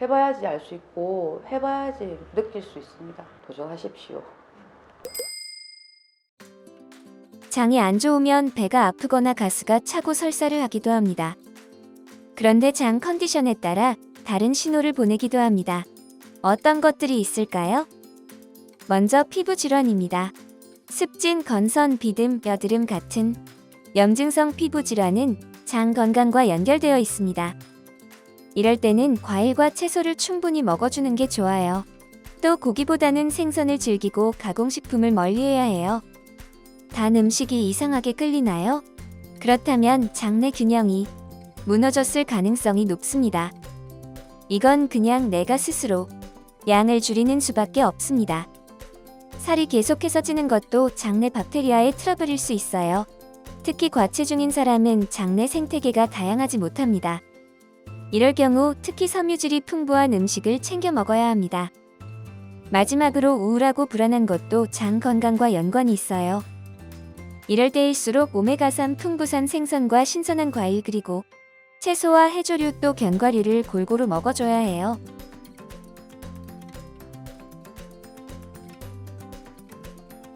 해봐야지 알 수 있고 해봐야지 느낄 수 있습니다. 도전하십시오. 장이 안 좋으면 배가 아프거나 가스가 차고 설사를 하기도 합니다. 그런데 장 컨디션에 따라 다른 신호를 보내기도 합니다. 어떤 것들이 있을까요? 먼저 피부 질환입니다. 습진, 건선, 비듬, 여드름 같은 염증성 피부 질환은 장 건강과 연결되어 있습니다. 이럴 때는 과일과 채소를 충분히 먹어주는 게 좋아요. 또 고기보다는 생선을 즐기고 가공식품을 멀리해야 해요. 단 음식이 이상하게 끌리나요? 그렇다면 장내 균형이 무너졌을 가능성이 높습니다. 이건 그냥 내가 스스로 양을 줄이는 수밖에 없습니다. 살이 계속해서 찌는 것도 장내 박테리아의 트러블일 수 있어요. 특히 과체중인 사람은 장내 생태계가 다양하지 못합니다. 이럴 경우 특히 섬유질이 풍부한 음식을 챙겨 먹어야 합니다. 마지막으로 우울하고 불안한 것도 장 건강과 연관이 있어요. 이럴 때일수록 오메가3 풍부산 생선과 신선한 과일 그리고 채소와 해조류 또 견과류를 골고루 먹어줘야 해요.